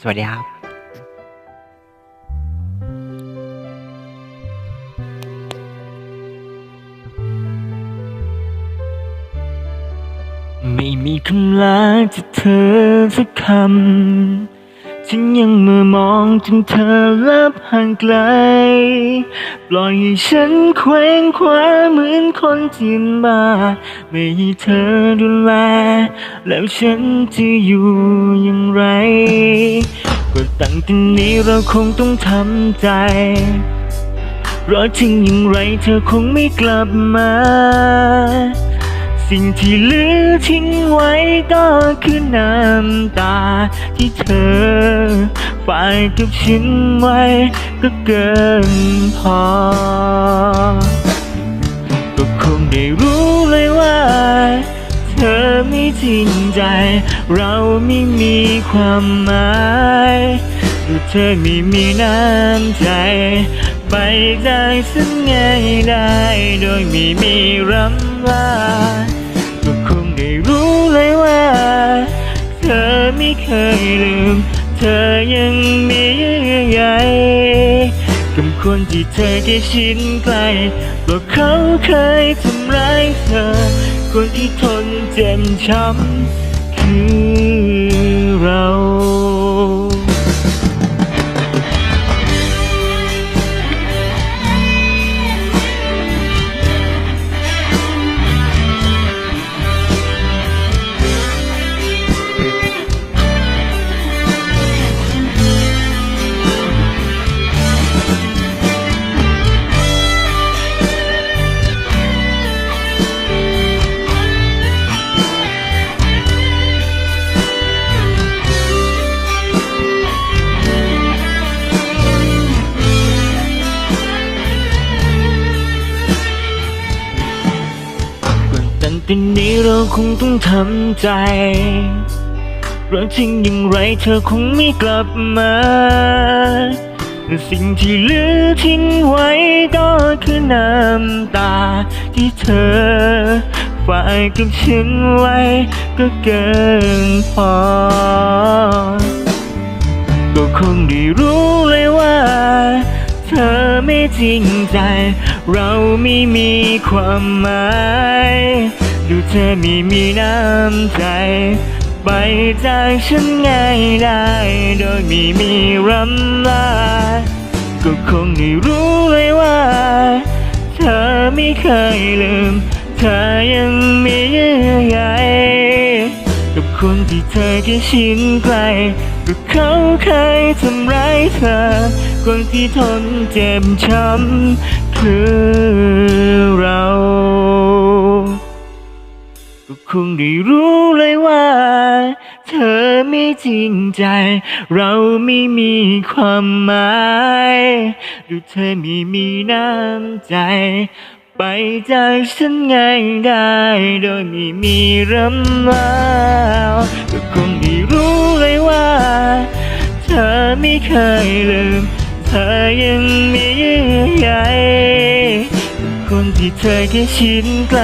สวัสดีครับ ไม่มีคำลาจากเธอสักคำ ฉันยังเมื่อมองจนเธอลับห่างไกล ปล่อยให้ฉันเคว้งคว้าเหมือนคนจีนบ้า ไม่ให้เธอดูแล แล้วฉันจะอยู่อย่างไร ก็ตั้งแต่นี้เราคงต้องทำใจ เพราะถึงอย่างไรเธอคงไม่กลับมา สิ่งที่เหลือทิ้งไว้ก็คือน้ำตา ที่เธอฝากกับฉันไว้ก็เกินพอ ก็คงได้รู้เลยว่า เธอไม่จริงใจ เราไม่มีความหมายหรือเธอไม่มีน้ำใจ ไปจากฉันง่ายได้ โดยไม่มีรำลา เคยลืม เธอยังมีเยื่อใยกับคนที่เธอแค่ชินไกลเพราเขาเคยทำร้ายเธอ คนที่ทนเจ็บช้ำคือเรา แต่นี้เราคงต้องทำใจเพราะจริงอย่างไรเธอคงไม่กลับมา สิ่งที่เหลือทิ้งไว้ก็คือน้ำตา ที่เธอฝากกับฉันไว้ก็เกินพอ ก็คงได้รู้เลยว่า เธอไม่จริงใจ เราไม่มีความหมาย ดูเธอไม่มีน้ำใจ ไปจากฉันง่ายได้ โดยไม่มีรำลา ก็คงได้รู้เลยว่า เธอไม่เคยลืม เธอยังมีเยื่อใยกับคนที่เธอแค่ชินไกลก็เขาเคยทำร้ายเธอ คนที่ทนเจ็บช้ำคือเรา คงได้รู้เลยว่า เธอไม่จริงใจ เราไม่มีความหมายดูเธอไม่มีน้ำใจ ไปจากฉันง่ายได้ โดยไม่มีรำลาก็คงได้รู้เลยว่า เธอไม่เคยลืม เธอยังมีเยื่อใย ที่เธอแค่ชินไกล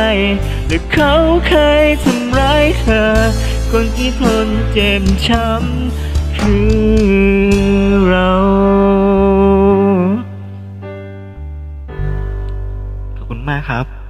และเขาเคยทำร้ายเธอ คนที่ทนเจ็บช้ำคือเรา ขอบคุณมากครับ